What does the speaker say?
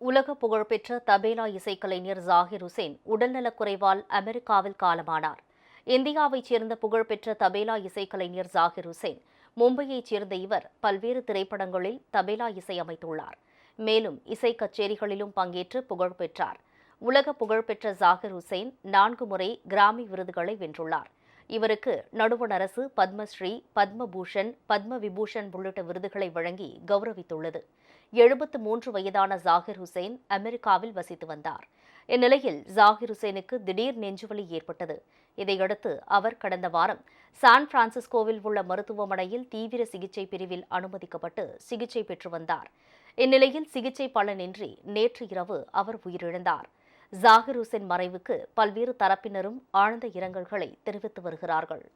உலக புகழ்பெற்ற தபேலா இசைக்கலைஞர் ஜாகிர் ஹுசேன் உடல்நலக்குறைவால் அமெரிக்காவில் காலமானார். இந்தியாவைச் சேர்ந்த புகழ்பெற்ற தபேலா இசைக்கலைஞர் ஜாகிர் ஹுசேன் மும்பையைச் சேர்ந்த இவர் பல்வேறு திரைப்படங்களில் தபேலா இசை அமைத்துள்ளார். மேலும் இசை கச்சேரிகளிலும் பங்கேற்று புகழ்பெற்றார் உலக புகழ்பெற்ற ஜாகிர் ஹுசேன் நான்கு முறை கிராமி விருதுகளை வென்றுள்ளார். இவருக்கு நடுவண் அரசு பத்மஸ்ரீ பத்மபூஷன் பத்ம விபூஷன் உள்ளிட்ட விருதுகளை வழங்கி கௌரவித்துள்ளது. எழுபத்து மூன்று வயதான ஜாகிர் ஹுசேன் அமெரிக்காவில் வசித்து வந்தார். இந்நிலையில் ஜாகிர் ஹுசேனுக்கு திடீர் நெஞ்சுவலி ஏற்பட்டது. இதையடுத்து அவர் கடந்த வாரம் சான் பிரான்சிஸ்கோவில் உள்ள மருத்துவமனையில் தீவிர சிகிச்சை பிரிவில் அனுமதிக்கப்பட்டு சிகிச்சை பெற்று வந்தார். இந்நிலையில் சிகிச்சை பலனின்றி நேற்று இரவு அவர் உயிரிழந்தார். ஜாகிர் ஹுசேன் மறைவுக்கு பல்வேறு தரப்பினரும் ஆழ்ந்த இரங்கல்களை தெரிவித்து வருகிறார்கள்.